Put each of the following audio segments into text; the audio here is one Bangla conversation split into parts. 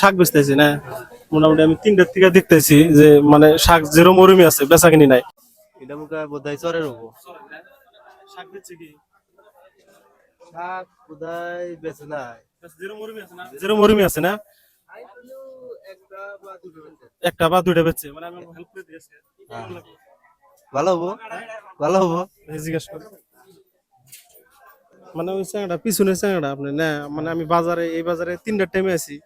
শাক বেচতেছি না? মোটামুটি আমি তিনটার থেকে দেখতেছি যে মানে শাক যেরম ওরমই আছে বেচা কিনি নাই। এটা মুখে বোধহয় চরের হব। শাক বেচছে কি? শাক বোধহয় বেছে নাই। যেরম ওরমই আছে না? যেরম ওরমই আছে না? একটা বা দুইটা বেচছে মানে আমি হেল্প করে দিয়েছি। ভালো হব ভালো হব। জিজ্ঞেস করি। মানে ওই চাংড়া পিছনের চাংড়া আপনি না? মানে আমি বাজারে এই বাজারে তিনটা টাইমে আছি।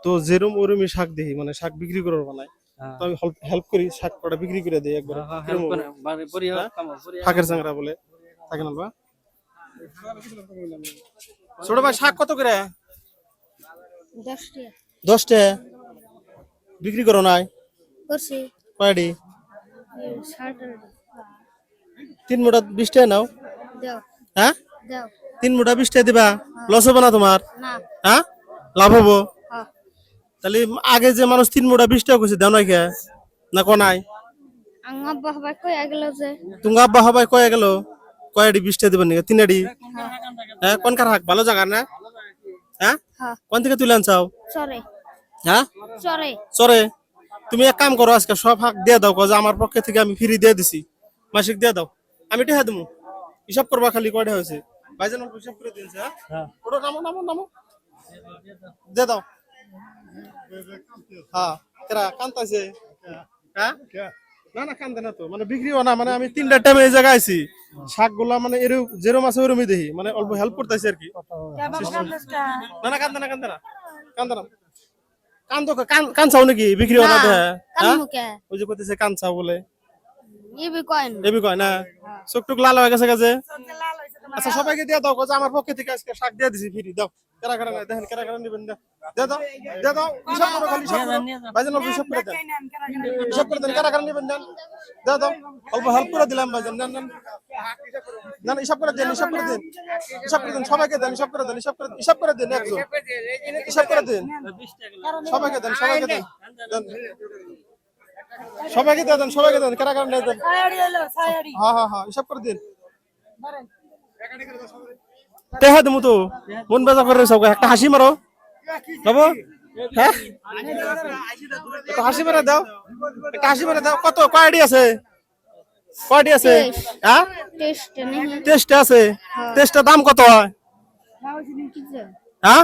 তো যেরম ওরমই শাক দেখি মানে শাক বিক্রি করার বানায় তো আমি হেল্প করি শাক কটা বিক্রি করে দিই একবার। শাকের চাংড়া বলে। থাকে না ছোট ভাই শাক কত করে? দশটি। বিক্রি করো নাই? করছি। কয়টি? তিন মোটা বিশ টাকা নাও। দেও। হ্যাঁ? তিন মোটা বিশ টাকা দিবা? লস হবে না তোমার? না। হ্যাঁ লাভ হব? তাহলে আগে যে মানুষ তিন মোটা বিশ টাকা করছে দেও নাই কে? না কোনাই তুমি আব্বা হবাই কয়ে গেল কয়টি বিশ টাকা দিবেন নাকি? তিনাডি হ্যাঁ কোন কার হাক? ভালো জায়গা না? হ্যাঁ হ্যাঁ কোন থেকে তুলে আনছাও? হ্যাঁ চরে। চরে? তুমি এক কাম করো আজকে সব হাক দিয়ে দাও যে আমার পক্ষে থেকে আমি ফ্রি দিয়ে দিছি। মাসিক দিয়ে দাও। আমি টেহা দেবো হিসাব করবা খালি কয়টা হয়েছে। ভাইজান অল্প হিসাব করে দিয়েছে হ্যাঁ। ওটা নামো নামো নামো। দিয়ে দাও। হ্যাঁ কেরা কান্তাছে হ্যাঁ? না না কান্দে না তো। মানে বিক্রিও না মানে আমি তিনটা টাইমে এই জায়গায় আছি শাকগুলা মানে এরম যেরম আছে ওরমই দেখি। মানে অল্প হেল্প করতেছি আর কি। না না কান্দে না কান্দে না। কান্দে না। কান্দো কান কান চাও নাকি? বিক্রি? কান হ্যাঁ? ওই যে কইতেছে কানছাও বলে। এবি কয় না? চোখ টুক লাল হয়ে গেছে কাজে আচ্ছা সবাইকে দিয়ে দাও যে আমার পক্ষে থেকে আজকে শাক দিয়ে দিছি ফ্রি দাও কেরা কেরা নাই দেখেন কেরা কেরা নিবেন দাও দিয়ে দাও দাও করো খালি করো করে দেন করে কেরা দাও অল্প হেল্প করে দিলাম ভাইজান নেন নেন না হিসাব করে দেন হিসাব করে দেন করে দেন সবাইকে দেন হিসাব করে দেন হিসাব করে হিসাব করে দেন একজন হিসাব করে দেন সবাইকে দেন সবাইকে দেন। সবাইকে দেন সবাইকে দেন কেরা কেরা নিয়ে দেন হ্যাঁ হ্যাঁ হ্যাঁ হিসাব করে দিন টেহা দেবো তো মন বেজা করে সব একটা হাসি মারো বাবু হ্যাঁ একটা হাসি মারা দাও। একটা হাসি মারা দাও। কত? কয়টি আছে? কয়টি আছে? হ্যাঁ টেস্ট আছে। টেস্টের দাম কত হয়? হ্যাঁ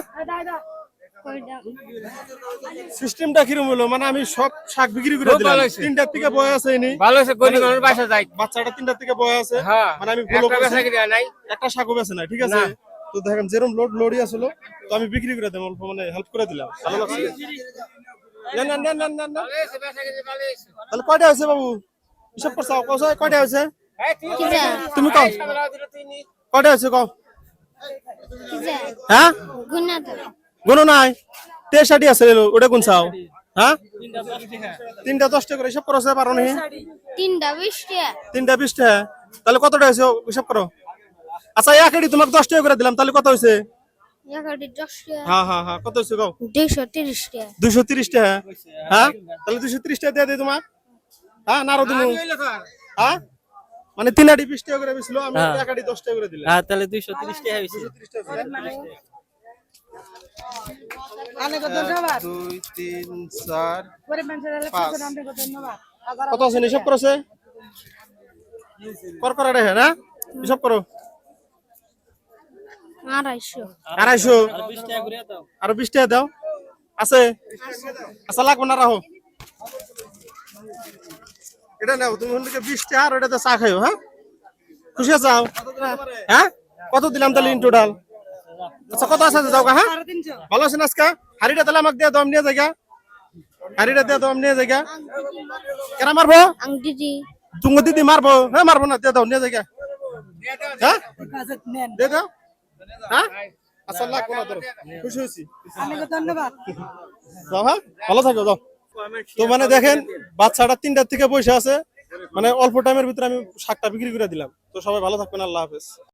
সিস্টেমটা কিরম হলো? মানে আমি সব শাক বিক্রি করে দিলাম। তিনটার থেকে বয় আছে ইনি ভালো আছে গরিব মানুষ বাসা যায়। বাচ্চাটা তিনটার থেকে বয় আছে। হ্যাঁ মানে আমি ফলো বেচা নাই। একটা শাকও বেছে না ঠিক আছে? তো দেখেন যেরকম লোড লোডই আসলো তো আমি বিক্রি করে দিলাম অল্প মানে হেল্প করে দিলাম। ভালো লাগছে? নেন, নেন, নেন, নেন, নেন। তাহলে কয়টা হয়েছে বাবু? হিসাব করছ? কয়টা হয়েছে? তুমি কও। কয়টা হয়েছে কও? হ্যাঁ? গুনা নাই। তেষাটি আছে ওটা কোন চাও? হ্যাঁ? তিনটা দশটা করে হিসাব করছে পারো নি। তিনটা বিশটা। তিনটা বিশটা তাহলে কতটা হয়েছে? হিসাব করো। আচ্ছা এক এডি তোমাকে দশ টাকা করে দিলাম তাহলে কত হয়েছে? হ্যাঁ হ্যাঁ হ্যাঁ কত হয়েছে কও? দুইশো তিরিশটা। দুইশো তিরিশ টাকা হ্যাঁ? তাহলে দুইশো তিরিশ টাকা দিয়ে দিই তোমার। হ্যাঁ না তুমি হ্যাঁ? মানে তিন আড়ি বিশ টাকা করে বেছিল আমি এক আড়ি দশ টাকা করে দিলাম। হ্যাঁ তাহলে দুইশো তিরিশ টাকা দুই তিন চার কত আছে? হিসাব করেছে? কর করা হ্যাঁ হিসাব করো। আড়াইশো। আড়াইশো। বিশ টাকা করে দাও আরও বিশ টাকা দাও। আছে? আচ্ছা লাগবে না রাখো। এটা নাও তুমি ওখান বিশ টাকা আর ওটাতে চা খাইও হ্যাঁ? খুশি আছো? হ্যাঁ? কত দিলাম তাহলে ইন টোটাল আচ্ছা কত আছে যাও হ্যাঁ? ভালো আছেন আজকে? হাড়িটা তাহলে আমাকে দিয়ে দাও আমি নিয়ে যাই গা। হাড়িটা দিয়ে দাও আমি নিয়ে যাই গা। কেন মারবো? আং দিদি তুমি দিদি মারবো? হ্যাঁ মারবো না দিয়ে দাও নিয়ে যাই গা। হ্যাঁ? দিয়ে দাও হ্যাঁ? আচ্ছা লাগবো না খুশি হয়েছি। ধন্যবাদ। যাও হ্যাঁ? ভালো থাকো যাও। তো মানে দেখেন বাচ্চাটা তিনটার থেকে বসে আছে। মানে অল্প টাইমের ভিতরে আমি শাকটা বিক্রি করে দিলাম। তো সবাই ভালো থাকবেন আল্লাহ হাফেজ।